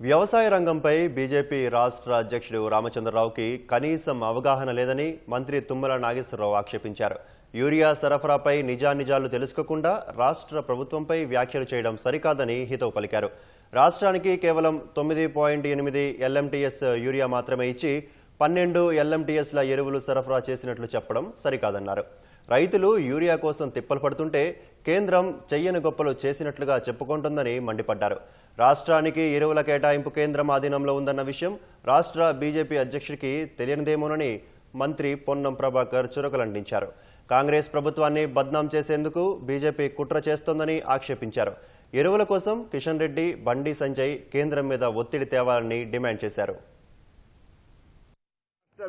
వ్యవసాయ రంగంపై బీజేపీ రాష్ట్ర అధ్యక్షుడు రామచంద్రరావుకి కనీసం అవగాహన లేదని మంత్రి తుమ్మల నాగేశ్వరరావు ఆక్షేపించారు. యూరియా సరఫరాపై నిజానిజాలు తెలుసుకోకుండా రాష్ట్ర ప్రభుత్వంపై వ్యాఖ్యలు చేయడం సరికాదని హితవు పలికారు. రాష్ట్రానికి కేవలం తొమ్మిది పాయింట్ ఎనిమిది ఎల్ఎంటీఎస్ యూరియా మాత్రమే ఇచ్చి పన్నెండు ఎల్ఎంటీఎస్ల ఎరువులు సరఫరా చేసినట్లు చెప్పడం సరికాదన్నారు. రైతులు యూరియా కోసం తిప్పలు పడుతుంటే కేంద్రం చెయ్యని గొప్పలు చేసినట్లుగా చెప్పుకుంటుందని మండిపడ్డారు. రాష్ట్రానికి ఎరువుల కేటాయింపు కేంద్రం ఆధీనంలో ఉందన్న విషయం రాష్ట్ర బీజేపీ అధ్యక్షుడికి తెలియనిదేమోనని మంత్రి పొన్నం ప్రభాకర్ చురకలండించారు. కాంగ్రెస్ ప్రభుత్వాన్ని బద్నాం చేసేందుకు బీజేపీ కుట్ర చేస్తోందని ఆక్షేపించారు. ఎరువుల కోసం కిషన్ రెడ్డి బండి సంజయ్ కేంద్రం మీద ఒత్తిడి తేవాలని డిమాండ్ చేశారు.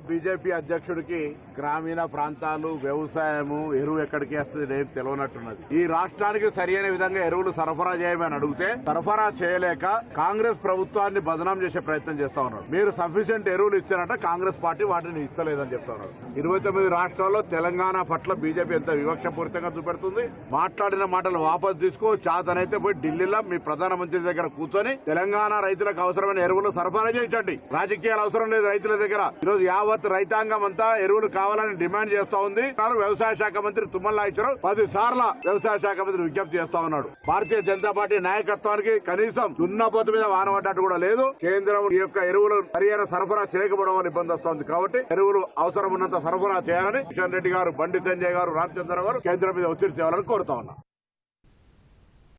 బీజేపీ అధ్యక్షుడికి గ్రామీణ ప్రాంతాలు వ్యవసాయము ఎరువు ఎక్కడికి వస్తుంది రేపు తెలియనట్టున్నది. ఈ రాష్ట్రానికి సరియైన విధంగా ఎరువులు సరఫరా చేయమని అడిగితే సరఫరా చేయలేక కాంగ్రెస్ ప్రభుత్వాన్ని బదనాం చేసే ప్రయత్నం చేస్తా ఉన్నారు. మీరు సఫిషియెంట్ ఎరువులు ఇస్తారంట కాంగ్రెస్ పార్టీ వాటిని ఇస్తలేదని చెప్తా ఉన్నారు. ఇరవై తొమ్మిది రాష్ట్రాల్లో తెలంగాణ పట్ల బీజేపీ ఎంత వివక్షపూరితంగా చూపెడుతుంది? మాట్లాడిన మాటలు వాపసు తీసుకో చాతనైతే పోయి ఢిల్లీలో మీ ప్రధానమంత్రి దగ్గర కూర్చొని తెలంగాణ రైతులకు అవసరమైన ఎరువులు సరఫరా చేయించండి. రాజకీయాలు అవసరం లేదు రైతుల దగ్గర. ఈరోజు యావత్ రైతాంగం అంతా ఎరువులు కావాలని డిమాండ్ చేస్తా ఉంది. వ్యవసాయ శాఖ మంత్రి తుమ్మల నాగేశ్వరరావు. పది సార్ల వ్యవసాయ శాఖ మంత్రి విజ్ఞప్తి చేస్తా ఉన్నాడు. భారతీయ జనతా పార్టీ నాయకత్వానికి కనీసం దున్నపోతు మీద వాన పడ్డట్టు కూడా లేదు. కేంద్రం ఈ యొక్క ఎరువులు సరియైన సరఫరా చేయకపోవడం వల్ల ఇబ్బంది వస్తుంది కాబట్టి ఎరువులు అవసరం ఉన్నంత సరఫరా చేయాలని కిషన్ రెడ్డి గారు బండి సంజయ్ గారు రామచంద్ర గారు కేంద్రం మీద ఒత్తిడి చేయాలని కోరుతా ఉన్నా.